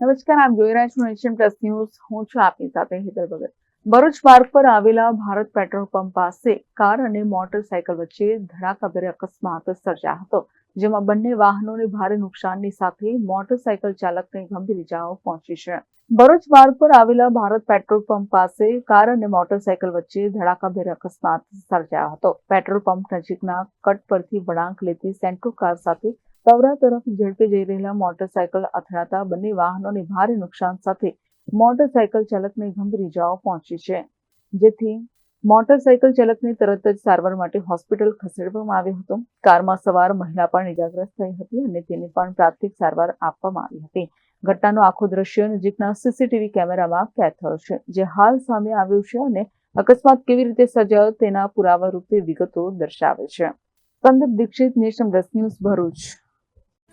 નમસ્કાર, આપ જોઈ રહ્યા છો નેશન પ્લસ ન્યૂઝ. હું છું આપની સાથે હેતલ ભગત. ભરૂચ માર્ગ પર આવેલા ભારત પેટ્રોલ પંપ પાસે કાર અને મોટરસાયકલ વચ્ચે ધડાકાભેર અકસ્માત સર્જાયો હતો, જેમાં બંને વાહનોને ભારે નુકસાનની સાથે મોટરસાયકલ ચાલકને ગંભીર ઇજાઓ પહોંચી છે. ભરૂચ માર્ગ પર આવેલા ભારત પેટ્રોલ પંપ પાસે કાર અને મોટરસાયકલ વચ્ચે ધડાકાભેર અકસ્માત સર્જાયો હતો. પેટ્રોલ પંપ નજીકના કટ પરથી વળાંક લેતી સેન્ટ્રો કાર સાથે તવરા તરફ ઝડપે જઈ રહેલા મોટરસાયકલ અથડાતા બંને વાહનોને ભારે નુકસાન સાથે મોટરસાયકલ ચાલકને ગંભીર ઇજાઓ પહોંચી છે. જેથી મોટરસાયકલ ચાલકને તરત જ સારવાર માટે હોસ્પિટલ ખસેડવામાં આવ્યો હતો. કારમાં સવાર મહિલા પણ ઇજાગ્રસ્ત થઈ હતી અને તેને પણ પ્રાથમિક સારવાર આપવામાં આવી હતી. ઘટનાનો આખો દ્રશ્ય નજીકના સીસીટીવી કેમેરામાં કેદ થયો છે, જે હાલ સામે આવ્યું છે અને અકસ્માત કેવી રીતે સર્જાયો તેના પુરાવા રૂપે વિગતો દર્શાવે છે. Sandeep Dikshit, national plus news Bharuch.